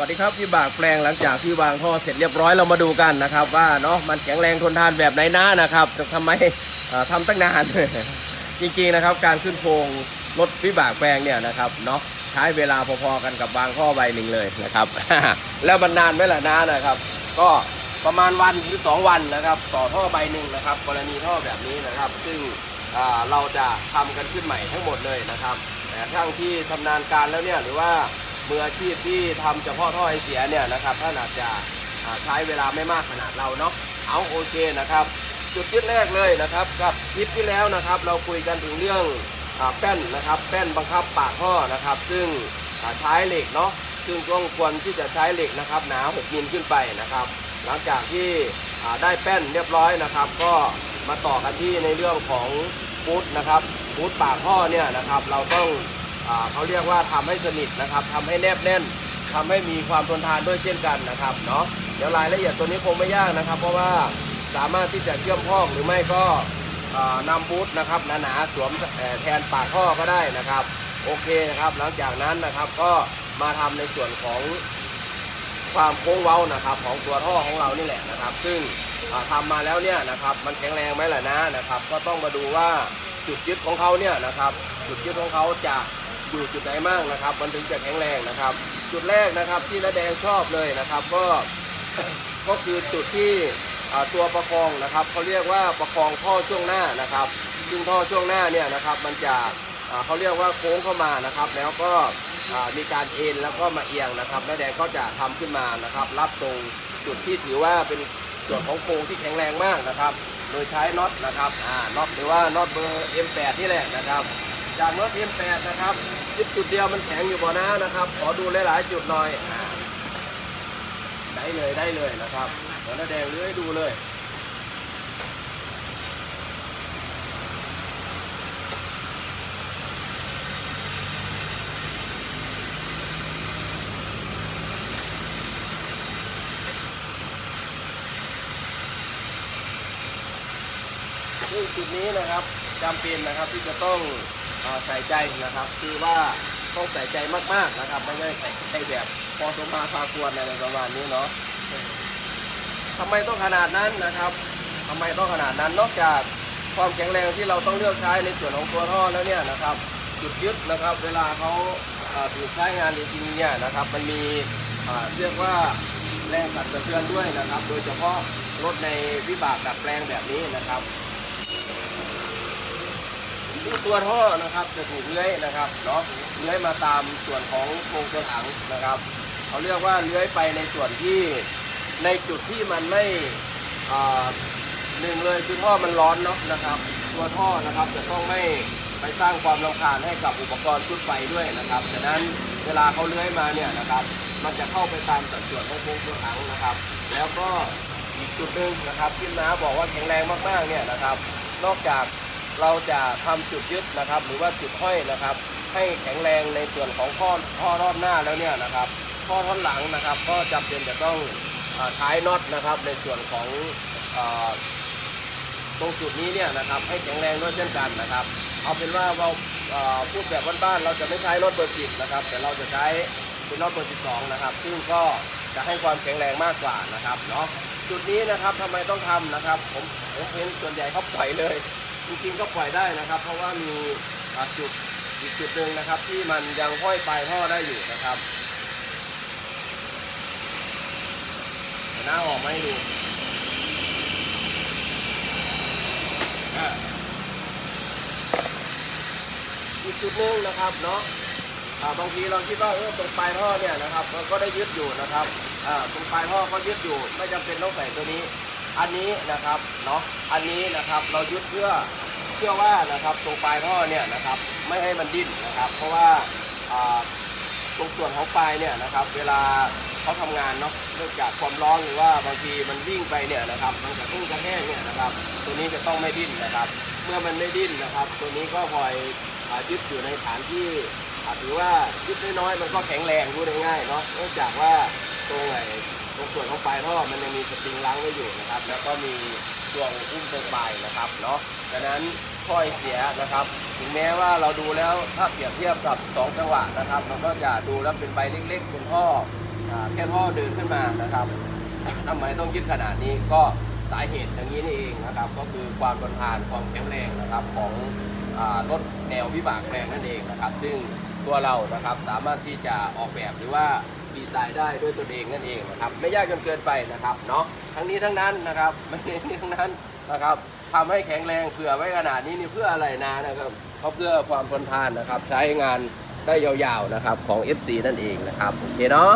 สวัสดีครับพี่บากแปลงหลังจากที่วางท่อเสร็จเรียบร้อยเรามาดูกันนะครับ ว่าเนาะมันแข็งแรงทนทานแบบไหนนะนะครับทำไมเอ่อทำตั้งนาน จริงๆนะครับ การขึ้นโครงรถพี่บากแปลงเนี่ยนะครับเนาะใช้เวลาพอๆกันกับวางท่อใบหนึ่งเลยนะครับ แล้วมันนานไหมล่ะนะนะครับ ก็ประมาณวันหรือสองวันนะครับ ต่อท่อใบหนึ่งนะครับ กรณีท่อแบบนี้นะครับ ซึ่งเราจะทำกันขึ้นใหม่ทั้งหมดเลยนะครับแต่ช่างที่ชำนาญการแล้วเนี่ยหรือว่า มืออาชีพที่ทำเฉพาะท่อไอเสียเนี่ยนะครับท่านอาจจะใช้เวลาไม่มากขนาดเราเนาะเอาโอเคนะครับ จุดยึดแรกเลยนะครับ กับคลิปที่แล้วนะครับ เราคุยกันถึงเรื่องอแป้นนะครับแป้นบังคับปากท่อนะครับ ซึ่งใช้เหล็กเนาะซึ่งต้องควรที่จะใช้เหล็กนะครับ หนา 6มิลขึ้นไปนะครับ หลังจากที่ได้แป้นเรียบร้อยนะครับ ก็มาต่อกันที่ในเรื่องของฟูดนะครับฟูดปากท่อเนี่ยนะครับ เราต้อง เขาเรียกว่าทำให้สนิทนะครับทำให้แนบแน่นทำให้มีความทนทานด้วยเช่นกันนะครับเนาะเดี๋ยวรายละเอียดตัวนี้คงไม่ยากนะครับ เพราะว่าสามารถที่จะเชื่อมพอกหรือไม่ก็อ่านำบูทนะครับหนาๆสวมแทนปากท่อก็ได้นะครับ โอเคนะครับ หลังจากนั้นนะครับก็มาทำในส่วนของความโค้งเว้านะครับ ของตัวท่อของเรานี่แหละนะครับ ซึ่งทำามาแล้วเนี่ยนะครับ มันแข็งแรงไหมล่ะนะนะครับ ก็ต้องมาดูว่าจุดยึดของเขาเนี่ยนะครับ จุดยึดของเขาจะ อยู่จุดไหนบ้างนะครับ มันถึงจะแข็งแรงนะครับ จุดแรกนะครับที่น้าแดงชอบเลยนะครับ ก็ก็คือจุดที่ตัวประคองนะครับเขาเรียกว่าประคองท่อช่วงหน้านะครับ ซึ่งท่อช่วงหน้าเนี่ยนะครับ มันจะเขาเรียกว่าโค้งเข้ามานะครับ แล้วก็มีการเอ็นแล้วก็มาเอียงนะครับน้าแดงก็จะทำขึ้นมานะครับ รับตรงจุดที่ถือว่าเป็นส่วนของโครงที่แข็งแรงมากนะครับ โดยใช้น็อตนะครับ อ่า น็อตหรือว่าน็อตเบอร์ M8 นี่แหละนะครับ จากน็อต M8 นะครับยึดจุดเดียวมันแข็งอยู่บ่อนะนะครับ ขอดูหลายๆจุดหน่อย ได้เลยได้เลยนะครับเดี๋ยวน้าแดงเลื้อยดูเลยซึ่งจุดนี้นะครับจำเป็นนะครับที่จะต้อง ใส่ใจนะครับ คือว่าต้องใส่ใจมากๆนะครับ ไม่ใช่ใส่ใจแบบพอสมมาพาควรอะไรประมาณนี้เนาะทำไมต้องขนาดนั้นนะครับทำไมต้องขนาดนั้นนอกจากความแข็งแรงที่เราต้องเลือกใช้ในส่วนของตัวท่อแล้วเนี่ยนะครับ จุดยึดนะครับ เวลาเขาถูกใช้งานจริงๆเนี่ยนะครับ มันมีเรียกว่าแรงสั่นสะเทือนด้วยนะครับ โดยเฉพาะรถในวิบากดัดแปลงแบบนี้นะครับ ที่ตัวท่อนะครับจะถูกเลื้อยนะครับเนาะเลื้อยมาตามส่วนของโครงตัวถังนะครับเขาเรียกว่าเลื้อยไปในส่วนที่ในจุดที่มันไม่อ่าหนึ่งเลยคือท่อมันร้อนเนาะนะครับ ตัวท่อนะครับจะต้องไม่ไปสร้างความรำคาญให้กับอุปกรณ์ชุดไฟด้วยนะครับฉะนั้นเวลาเขาเลื้อยมาเนี่ยนะครับ มันจะเข้าไปตามสัดส่วนของโครงตัวถังนะครับ แล้วก็อีกจุดหนึ่งนะครับที่น้าบอกว่าแข็งแรงมากๆเนี่ยนะครับ นอกจาก เราจะทำจุดยึดนะครับ หรือว่าจุดห้อยนะครับ ให้แข็งแรงในส่วนของท่อท่อรอบหน้าแล้วเนี่ยนะครับท่อท่อนหลังนะครับ ก็จำเป็นจะต้องอาใช้น็อตนะครับ ในส่วนของอตรงจุดนี้เนี่ยนะครับ ให้แข็งแรงด้วยเช่นกันนะครับ เอาเป็นว่าเราพูดแบบบ้านๆเราจะไม่ใช้น็อตเบอร์สิบนะครับ แต่เราจะใช้เป็นน็อตเบอร์สิบสองนะครับ ซึ่งก็จะให้ความแข็งแรงมากกว่านะครับเนาะจุดนี้นะครับทำไมต้องทำนะครับ ผมผมเห็นส่วนใหญ่เขาปล่อยเลย จริงๆก็ปล่อยได้นะครับ เพราะว่ามีจุดอีกจุดหนึ่งนะครับ ที่มันยังห้อยปลายท่อได้อยู่นะครับหน้าออกมาให้ดูอ่าอีกจุดหนึ่งนะครับเนาะาบางทีเราคิดว่าเออตรงปลายท่อเนี่ยนะครับมันก็ได้ยึดอยู่นะครับตรงปลายท่อก็ยึดอยู่ ไม่จำเป็นต้องใส่ตัวนี้ อันนี้นะครับเนาะอันนี้นะครับเรายึดเพื่อเพื่อว่านะครับตรงปลายท่อเนี่ยนะครับไม่ให้มันดิ้นนะครับ เพราะว่าตรงส่วนของปลายเนี่ยนะครับ เวลาเขาทำงานเนาะเนื่องจากความร้อนหรือว่าบางทีมันวิ่งไปเนี่ยนะครับมันจะพุ่งจะแห้งเนี่ยนะครับ ตัวนี้จะต้องไม่ดิ้นนะครับ เมื่อมันไม่ดิ้นนะครับ ตัวนี้ก็คอยยึดอยู่ในฐานที่ถือว่ายึดน้อยๆมันก็แข็งแรงพูดง่ายๆเนาะเนื่องจากว่าตรงไหน ตรงส่วนของปลายท่อมันยังมีสปริงล้างไว้อยู่นะครับ แล้วก็มีช่วงอุ้มตรงปลายนะครับเนาะดังนั้นถ้อยเสียนะครับ ถึงแม้ว่าเราดูแล้วถ้าเปรียบเทียบกับ 2 จังหวะนะครับ มันก็จะดูแล้วเป็นใบเล็กๆเป็นท่อแค่ท่อเดินขึ้นมานะครับทำไมต้องยึดขนาดนี้ก็สาเหตุอย่างนี้นี่เองนะครับ ก็คือความทนทานความแข็งแรงนะครับของรถแนววิบากแรงนั่นเองนะครับ ซึ่งตัวเรานะครับสามารถที่จะออกแบบหรือว่า ดีไซน์ได้ด้วยตนเองนั่นเองนะครับไม่ยากจนเกินไปนะครับเนาะทั้งนี้ทั้งนั้นนะครับไม่นี้ทั้งนั้นนะครับทำให้แข็งแรงเผื่อไว้ขนาดนี้นี่เพื่ออะไรนะนะครับเขาเพื่อความทนทานนะครับ ใช้งานได้ยาวๆนะครับของ FC นั่นเองนะครับโอเคเนาะ